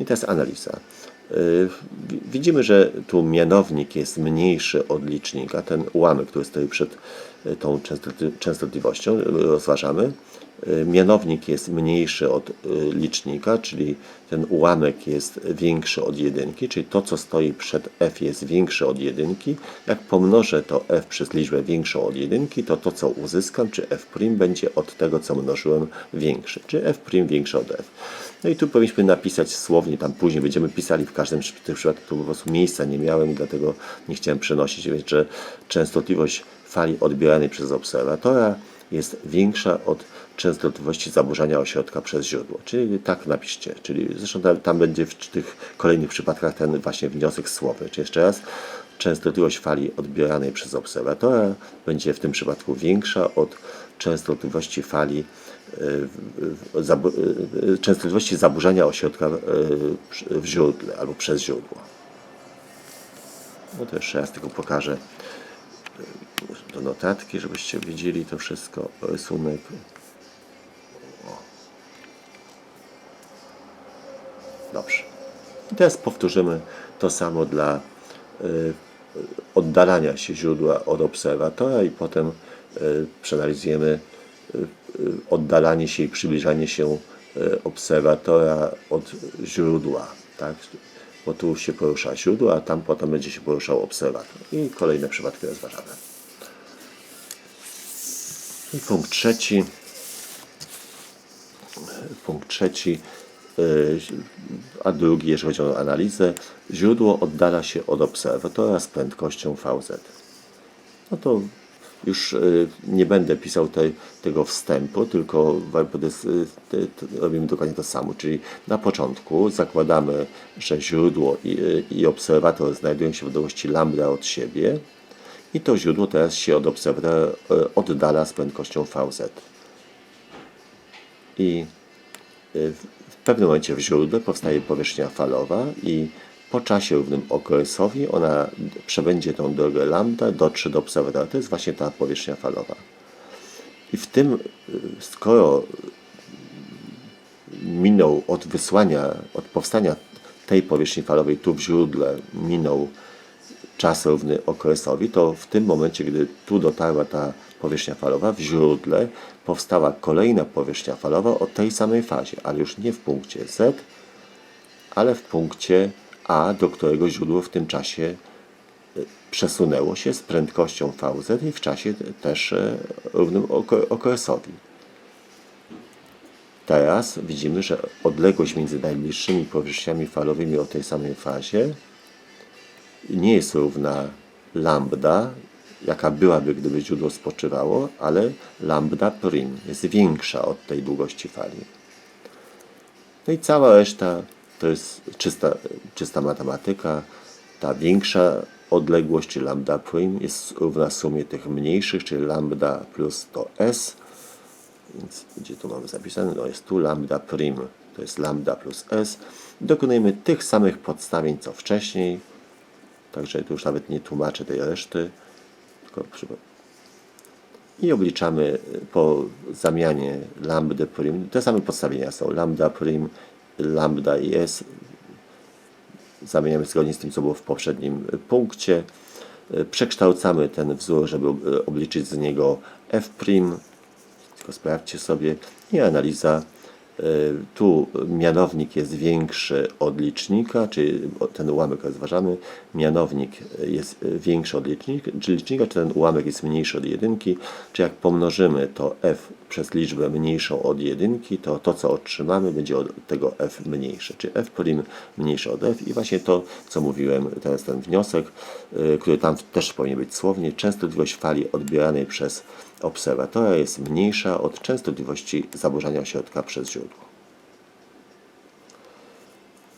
I teraz analiza. Y, wi- Widzimy, że tu mianownik jest mniejszy od licznika, ten ułamek, który stoi przed tą częstoty- częstotliwością, y, rozważamy. Y, Mianownik jest mniejszy od y, licznika, czyli ten ułamek jest większy od jedynki, czyli to, co stoi przed f jest większe od jedynki. Jak pomnożę to f przez liczbę większą od jedynki, to to, co uzyskam, czy f' będzie od tego, co mnożyłem większy, czy f' większe od f. No i tu powinniśmy napisać słownie, tam później będziemy pisali w każdym z tych tu po prostu miejsca nie miałem dlatego nie chciałem przenosić, więc że częstotliwość fali odbieranej przez obserwatora jest większa od częstotliwości zaburzenia ośrodka przez źródło. Czyli tak napiszcie. Czyli zresztą tam, tam będzie w tych kolejnych przypadkach ten właśnie wniosek słowy. Czyli jeszcze raz, częstotliwość fali odbieranej przez obserwatora będzie w tym przypadku większa od częstotliwości fali y, y, częstotliwości zaburzenia ośrodka przy- w źródle albo przez źródło. No to jeszcze raz tylko pokażę do notatki, żebyście widzieli to wszystko, rysunek. Dobrze. I teraz powtórzymy to samo dla y, oddalania się źródła od obserwatora i potem y, przeanalizujemy oddalanie się i przybliżanie się obserwatora od źródła. Tak? Bo tu się porusza źródło, a tam potem będzie się poruszał obserwator. I kolejne przypadki rozważamy. I punkt trzeci. Punkt trzeci, y, a drugi, jeżeli chodzi o analizę, źródło oddala się od obserwatora z prędkością VZ. No to już y, nie będę pisał tej, tego wstępu, tylko ty- robimy dokładnie to samo. Czyli na początku zakładamy, że źródło i, i obserwator znajdują się w odległości lambda od siebie i to źródło teraz się od obserwatora y, oddala z prędkością VZ. I y, w pewnym momencie w źródle powstaje powierzchnia falowa i po czasie równym okresowi ona przebędzie tą drogę lambda, dotrze do obserwatora. To jest właśnie ta powierzchnia falowa. I w tym, y, skoro minął od wysłania, od powstania tej powierzchni falowej tu w źródle minął czas równy okresowi, to w tym momencie, gdy tu dotarła ta powierzchnia falowa, w źródle powstała kolejna powierzchnia falowa o tej samej fazie, ale już nie w punkcie Z, ale w punkcie A, do którego źródło w tym czasie y, przesunęło się z prędkością VZ i w czasie też y, równym okresowi. Teraz widzimy, że odległość między najbliższymi powierzchniami falowymi o tej samej fazie nie jest równa lambda, jaka byłaby, gdyby źródło spoczywało, ale lambda prim jest większa od tej długości fali. No i cała reszta to jest czysta, czysta matematyka. Ta większa odległość, lambda prim, jest równa sumie tych mniejszych, czyli lambda plus to s. Więc gdzie tu mamy zapisane? No jest tu lambda prim, to jest lambda plus s. Dokonujemy tych samych podstawień co wcześniej. Także tu już nawet nie tłumaczę tej reszty. Tylko I obliczamy y, po zamianie lambda prim. Te same podstawienia są lambda prim, lambda i s. Zamieniamy zgodnie z tym, co było w poprzednim y, punkcie. Y, Przekształcamy ten wzór, żeby ob- obliczyć z niego f prim. Tylko sprawdźcie sobie. I analiza. Y, Tu mianownik jest większy od licznika, czyli ten ułamek rozważamy. Mianownik jest większy od licznika, czy licznika, czy ten ułamek jest mniejszy od jedynki. Czy jak pomnożymy to f przez liczbę mniejszą od jedynki, to to, co otrzymamy, będzie od tego f mniejsze. Czyli f prim mniejsze od f i właśnie to, co mówiłem, to jest ten wniosek, y, który tam też powinien być słownie. Częstotliwość fali odbieranej przez obserwatora jest mniejsza od częstotliwości zaburzenia ośrodka przez źródło.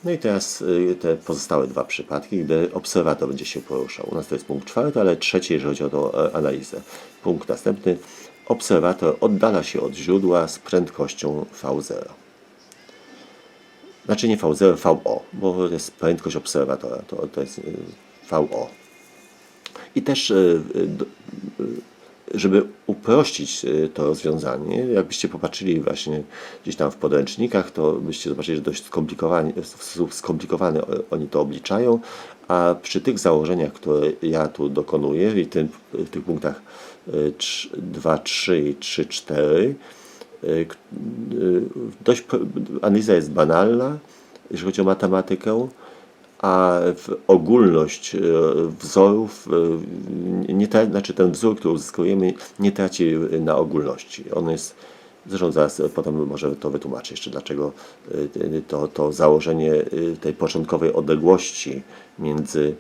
No i teraz y, te pozostałe dwa przypadki, gdy obserwator będzie się poruszał. U nas to jest punkt czwarty, ale trzeci, jeżeli chodzi o tą e, analizę. Punkt następny. Obserwator oddala się od źródła z prędkością V0. Znaczy nie V0, VO, bo to jest prędkość obserwatora, to, to jest y, VO. I też y, żeby uprościć y, to rozwiązanie, jakbyście popatrzyli właśnie gdzieś tam w podręcznikach, to byście zobaczyli, że dość w sposób skomplikowany oni to obliczają, a przy tych założeniach, które ja tu dokonuję i tym, w tych punktach y, trz- 2, 3 i 3, 4, y, y, dość analiza jest banalna, jeżeli chodzi o matematykę, a ogólność e, wzorów, e, nie tra- znaczy ten wzór, który uzyskujemy, nie traci na ogólności. On jest, zresztą zaraz potem może to wytłumaczę jeszcze, dlaczego e, to, to założenie tej początkowej odległości między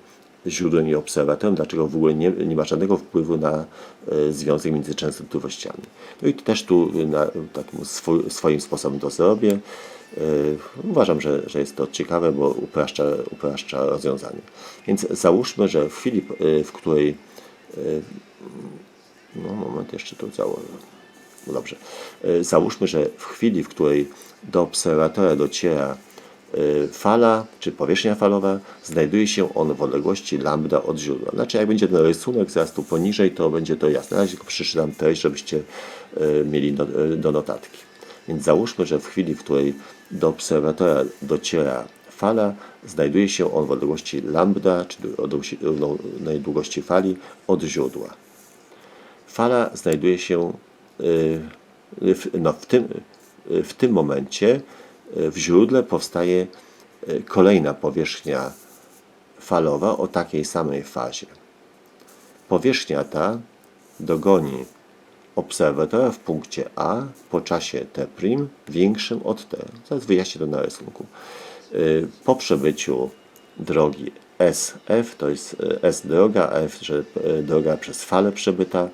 źródłem i obserwatorem, dlaczego w ogóle nie, nie ma żadnego wpływu na związek między częstotliwościami. No i też tu na takim swój, swoim sposobem to zrobię. E, Uważam, że, że jest to ciekawe, bo upraszcza, upraszcza rozwiązanie. Więc załóżmy, że w chwili, e, w której. e, No, moment, jeszcze to założę. No dobrze. Załóżmy, że w chwili, w której do obserwatora dociera fala, czy powierzchnia falowa, znajduje się on w odległości lambda od źródła. Znaczy, jak będzie ten rysunek zaraz tu poniżej, to będzie to jasne. Na razie tylko przeczytam treść, żebyście mieli do, do notatki. Więc załóżmy, że w chwili, w której do obserwatora dociera fala, znajduje się on w odległości lambda, czyli równej długości fali od źródła. Fala znajduje się y, w, no, w, tym, w tym momencie y, w źródle powstaje y, kolejna powierzchnia falowa o takiej samej fazie. Powierzchnia ta dogoni obserwatora w punkcie A po czasie t' większym od t. Zaraz wyjaśnię to na rysunku. Y, Po przebyciu drogi SF, to jest y, S droga, F, że y, droga przez falę przebyta,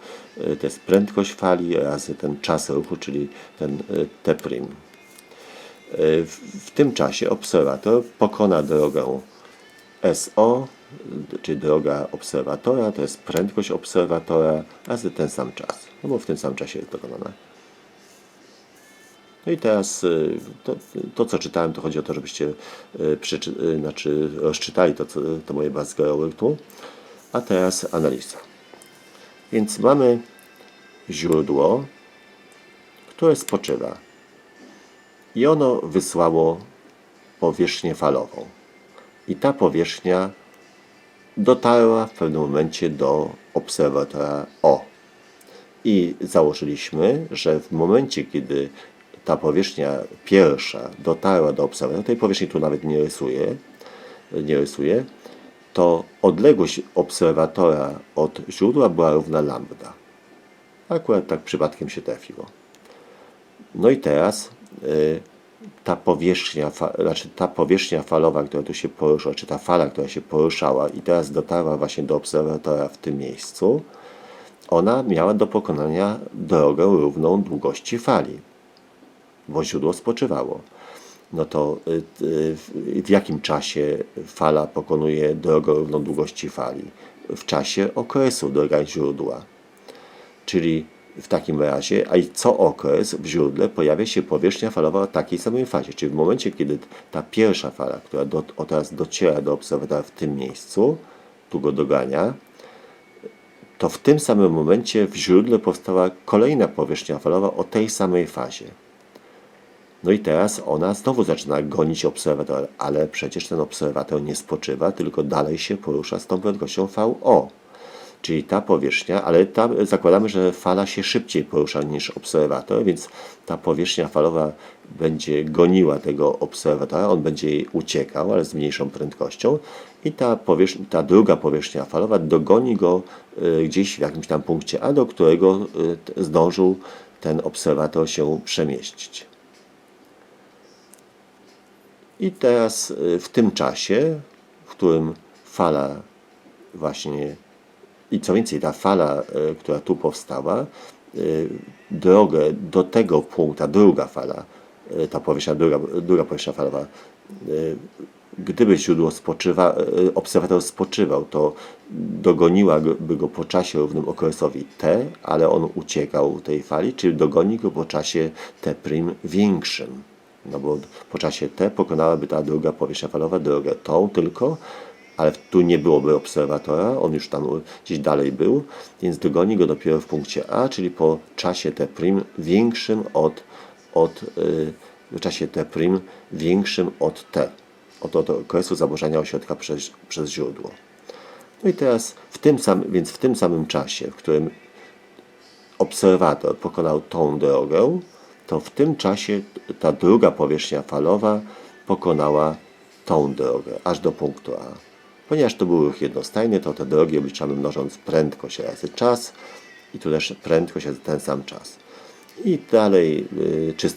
to jest prędkość fali razy ten czas ruchu, czyli ten t'. W, tym czasie obserwator pokona drogę SO, czyli droga obserwatora, to jest prędkość obserwatora razy ten sam czas, no bo w tym samym czasie jest dokonana. No i teraz y, to, to, co czytałem, to chodzi o to, żebyście y, przeczy, y, znaczy rozczytali to, co, to moje bazgaroły tu. A teraz analiza. Więc mamy źródło, które spoczywa. I ono wysłało powierzchnię falową. I ta powierzchnia dotarła w pewnym momencie do obserwatora O. I założyliśmy, że w momencie, kiedy ta powierzchnia pierwsza dotarła do obserwatora, tej powierzchni tu nawet nie rysuję, nie rysuję, to odległość obserwatora od źródła była równa lambda. Akurat tak przypadkiem się trafiło. No i teraz y, ta powierzchnia, znaczy ta powierzchnia falowa, która tu się poruszyła, czy ta fala, która się poruszała i teraz dotarła właśnie do obserwatora w tym miejscu, ona miała do pokonania drogę równą długości fali, bo źródło spoczywało. No to y, y, w- jakim czasie fala pokonuje drogę równą długości fali? W czasie okresu droga źródła. Czyli w takim razie, a i co okres w źródle pojawia się powierzchnia falowa o takiej samej fazie. Czyli w momencie, kiedy ta pierwsza fala, która do, teraz dociera do obserwatora w tym miejscu, tu go dogania, to w tym samym momencie w źródle powstała kolejna powierzchnia falowa o tej samej fazie. No i teraz ona znowu zaczyna gonić obserwator, ale przecież ten obserwator nie spoczywa, tylko dalej się porusza z tą prędkością VO. Czyli ta powierzchnia, ale tam zakładamy, że fala się szybciej porusza niż obserwator, więc ta powierzchnia falowa będzie goniła tego obserwatora, on będzie jej uciekał, ale z mniejszą prędkością i ta, ta druga powierzchnia falowa dogoni go y, gdzieś w jakimś tam punkcie A, do którego t- zdążył ten obserwator się przemieścić. I teraz y, w tym czasie, w którym fala właśnie i co więcej, ta fala, e, która tu powstała, e, drogę do tego punktu, ta druga fala, e, ta powierzchnia, druga, druga powierzchnia falowa, gdyby źródło spoczywa, obserwator spoczywał, to dogoniłaby go po czasie równym okresowi t, ale on uciekał tej fali, czyli dogoni go po czasie t' większym. No bo po czasie t pokonałaby ta druga powierzchnia falowa drogę tą tylko, ale tu nie byłoby obserwatora, on już tam gdzieś dalej był, więc dogoni go dopiero w punkcie A, czyli po czasie t' większym od, od y, w czasie t' większym od t, od, od okresu zaburzenia ośrodka przez, przez źródło. No i teraz w tym samym, więc w tym samym czasie, w którym obserwator pokonał tą drogę, to w tym czasie ta druga powierzchnia falowa pokonała tą drogę, aż do punktu A. Ponieważ to był ruch jednostajny, to te drogi obliczamy mnożąc prędkość razy czas i tu też prędkość razy ten sam czas. I dalej y, czysta